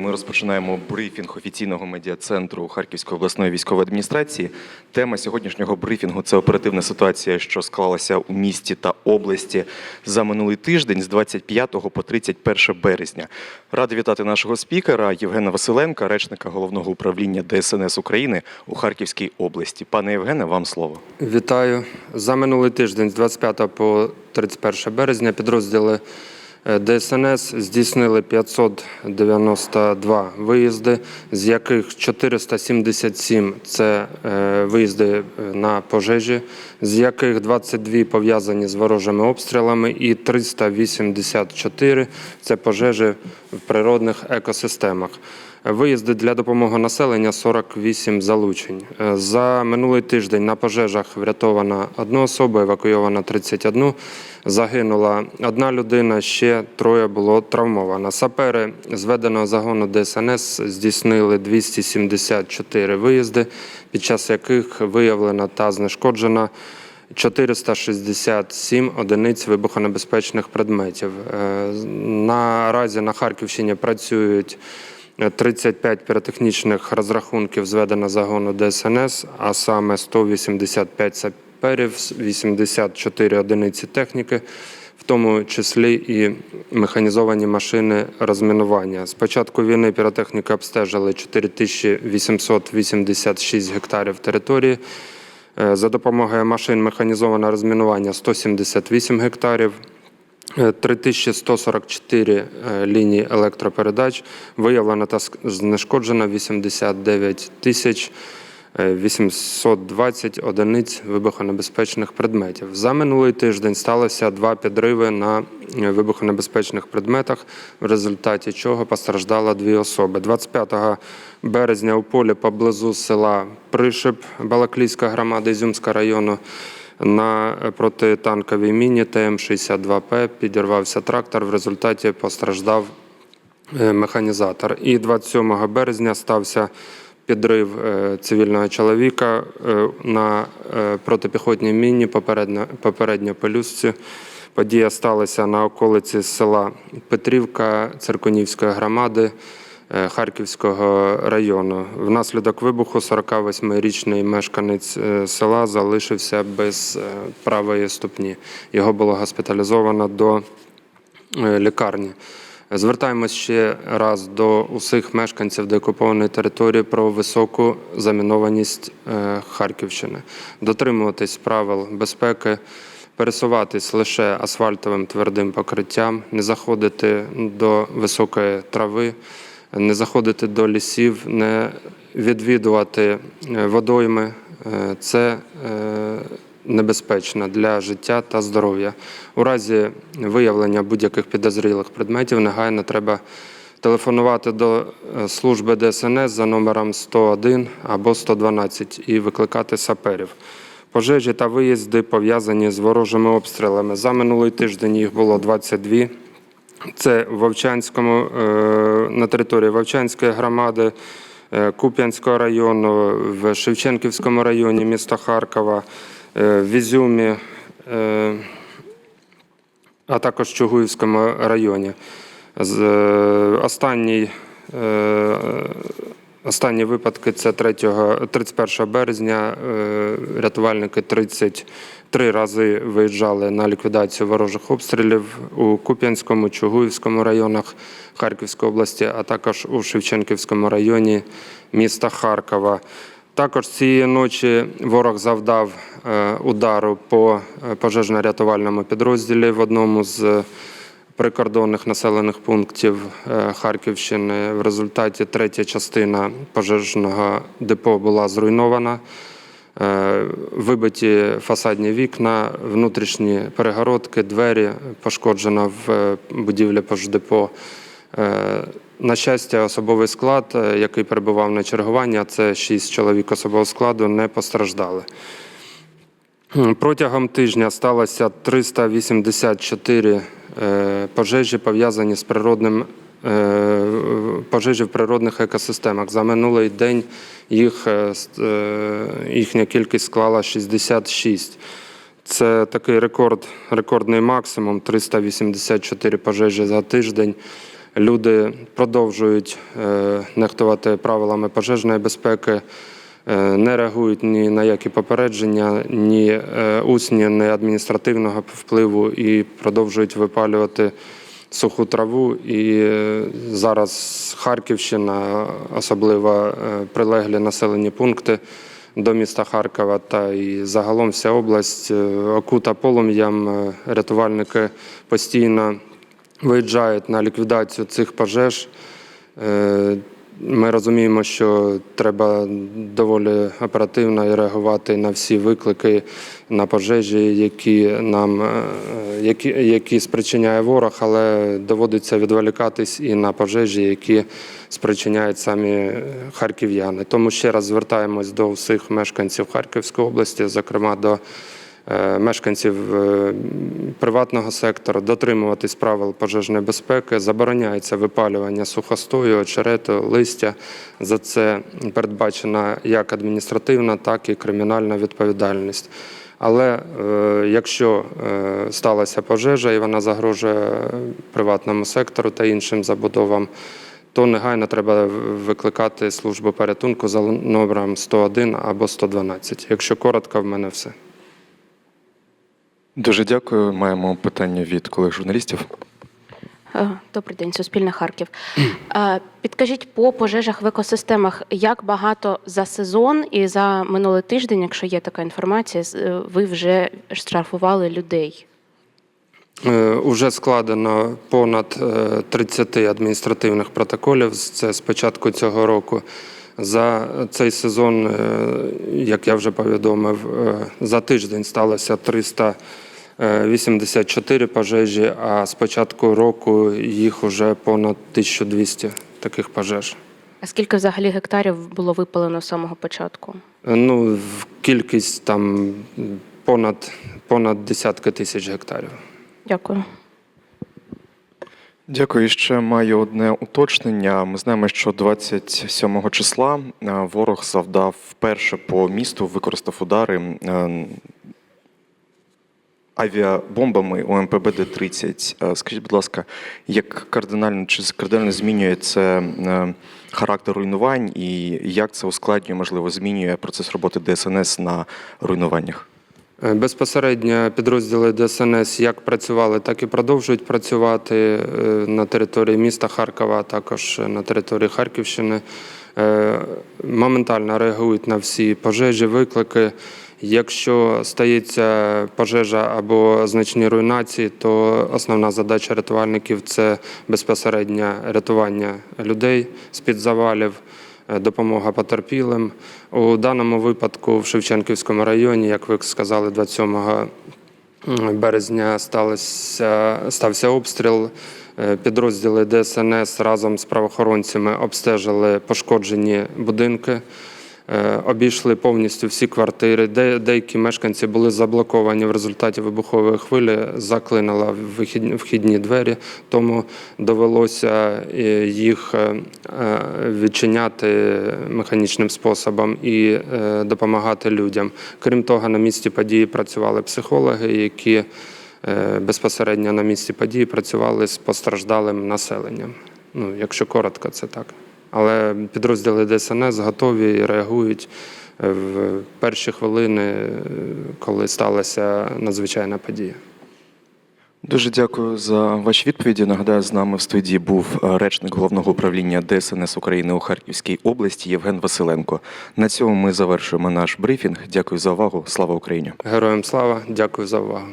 Ми розпочинаємо брифінг офіційного медіа-центру Харківської обласної військової адміністрації. Тема сьогоднішнього брифінгу це оперативна ситуація, що склалася у місті та області за минулий тиждень з 25 по 31 березня. Радий вітати нашого спікера Євгена Василенка, речника головного управління ДСНС України у Харківській області. Пане Євгене, вам слово. Вітаю. За минулий тиждень з 25 по 31 березня підрозділи ДСНС здійснили 592 виїзди, з яких 477 – це е, виїзди е, на пожежі, з яких 22 пов'язані з ворожими обстрілами і 384 – це пожежі в природних екосистемах. Виїзди для допомоги населення 48 залучень. Е, За минулий тиждень на пожежах врятована одна особа, евакуйована 31, загинула одна людина, ще троє було травмовано. Сапери зведеного загону ДСНС здійснили 274 виїзди, під час яких виявлено та знешкоджено 467 одиниць вибухонебезпечних предметів. Е, Наразі на Харківщині працюють 35 піротехнічних розрахунків зведено загону ДСНС, а саме 185 саперів, 84 одиниці техніки, в тому числі і механізовані машини розмінування. З початку війни піротехніки обстежили 4886 гектарів території. Е, За допомогою машин механізованого розмінування 178 гектарів. Е, 3144 е, лінії електропередач, виявлено та знешкоджено 89 тисяч е, 820 одиниць вибухонебезпечних предметів. За минулий тиждень сталося два підриви на е, вибухонебезпечних предметах, в результаті чого постраждало дві особи. 25 березня у полі поблизу села Пришип Балаклійська громада Ізюмського району на протитанковій міні ТМ-62П підірвався трактор. В результаті постраждав е, механізатор. І 27 березня стався підрив е, цивільного чоловіка е, на протипіхотній міні попередньо, пелюстці. Подія сталася на околиці села Петрівка Циркунівської громади. Е, Харківського району. Внаслідок вибуху 48-річний мешканець е, села залишився без е, правої ступні. Його було госпіталізовано до лікарні. Звертаємось ще раз до усіх мешканців деокупованої території про високу замінованість Харківщини, дотримуватись правил безпеки, пересуватись лише асфальтовим твердим покриттям, не заходити до високої трави, не заходити до лісів, не відвідувати е, водойми. Е, Це е, небезпечно для життя та здоров'я. У разі виявлення будь-яких підозрілих предметів негайно треба телефонувати до служби ДСНС за номером 101 або 112 і викликати саперів. Пожежі та виїзди пов'язані з ворожими обстрілами. За минулий тиждень їх було 22. Це в Вовчанському, е, на території Вовчанської громади, е, Куп'янського району, в Шевченківському районі міста Харкова, е, в Ізюмі, а також Чугуївському районі. Останній Останні випадки це 3, 31 березня. Е, Рятувальники 33 рази виїжджали на ліквідацію ворожих обстрілів у Куп'янському, Чугуївському районах Харківської області, а також у Шевченківському районі міста Харкова. Також цієї ночі ворог завдав е, удару по е, пожежно-рятувальному підрозділі в одному з прикордонних населених пунктів е, Харківщини. В результаті третя частина пожежного депо була зруйнована. Е, Вибиті фасадні вікна, внутрішні перегородки, двері пошкоджено в е, будівлі пождепо. На щастя, особовий склад, який перебував на чергуванні, це шість чоловік особового складу, не постраждали. Протягом тижня сталося 384 е, пожежі, пов'язані з природним е, пожежі в природних екосистемах. За минулий день їх, е, їхня кількість склала 66. Це такий рекорд, рекордний максимум 384 пожежі за тиждень. Люди продовжують нехтувати правилами пожежної безпеки, не реагують ні на які попередження, ні е, усні, ні адміністративного впливу і продовжують випалювати суху траву. І е, зараз Харківщина, особливо е, прилеглі населені пункти до міста Харкова та і загалом вся область е, окута полум'ям. Е, Рятувальники постійно виїжджають на ліквідацію цих пожеж. Ми розуміємо, що треба доволі оперативно реагувати на всі виклики на пожежі, які нам е, які, які спричиняє ворог, але доводиться відволікатись і на пожежі, які спричиняють самі харків'яни. Тому ще раз звертаємось до всіх мешканців Харківської області, зокрема до мешканців е, приватного сектору, дотримуватись правил пожежної безпеки. Забороняється випалювання сухостою, очерету, листя. За це передбачена як адміністративна, так і кримінальна відповідальність. Але е, якщо е, сталася пожежа і вона загрожує приватному сектору та іншим забудовам, то негайно треба викликати службу порятунку за номером 101 або 112. Якщо коротко, в мене все. Дуже дякую. Маємо питання від колег журналістів. Е, Добрий день, Суспільне Харків. Е, Підкажіть по пожежах в екосистемах, як багато за сезон і за минулий тиждень, якщо є така інформація, з- е, ви вже штрафували людей? Уже складено понад е, 30 адміністративних протоколів. Це з початку цього року. За цей сезон, як я вже повідомив, за тиждень сталося 384 пожежі, а з початку року їх уже понад 1200 таких пожеж. А скільки взагалі гектарів було випалено з самого початку? Е, Ну, в кількість там понад, понад десятки тисяч гектарів. Дякую. Дякую. Ще маю одне уточнення. Ми знаємо, що 27 числа е, ворог завдав вперше по місту, використав удари е, авіабомбами у МПБД-30. Е, Скажіть, будь ласка, як кардинально чи кардинально змінює це е, характер руйнувань і як це ускладнює, можливо, змінює процес роботи ДСНС на руйнуваннях? Е, Безпосередньо підрозділи ДСНС як працювали, так і продовжують працювати е, на території міста Харкова, а також на території Харківщини. Е, Моментально реагують на всі пожежі, виклики. Якщо стається пожежа або значні руйнації, то основна задача рятувальників це безпосереднє рятування людей з-під завалів е, допомога потерпілим. У даному випадку в Шевченківському районі, як ви сказали, 27 березня сталося, стався обстріл. Е, Підрозділи ДСНС разом з правоохоронцями обстежили пошкоджені будинки. Е, Обійшли повністю всі квартири. Де, деякі мешканці були заблоковані в результаті вибухової хвилі, заклинила вхідні двері, тому довелося е, їх е, відчиняти механічним способом і допомагати людям. Крім того, на місці події працювали психологи, які безпосередньо на місці події працювали з постраждалим населенням. Ну, якщо коротко, це так. Але підрозділи ДСНС готові і реагують е, в перші хвилини, е, коли сталася надзвичайна подія. Дуже дякую за ваші відповіді. Нагадаю, з нами в студії був е, речник головного управління ДСНС України у Харківській області Євген Василенко. На цьому ми завершуємо наш брифінг. Дякую за увагу. Слава Україні! Героям слава, дякую за увагу.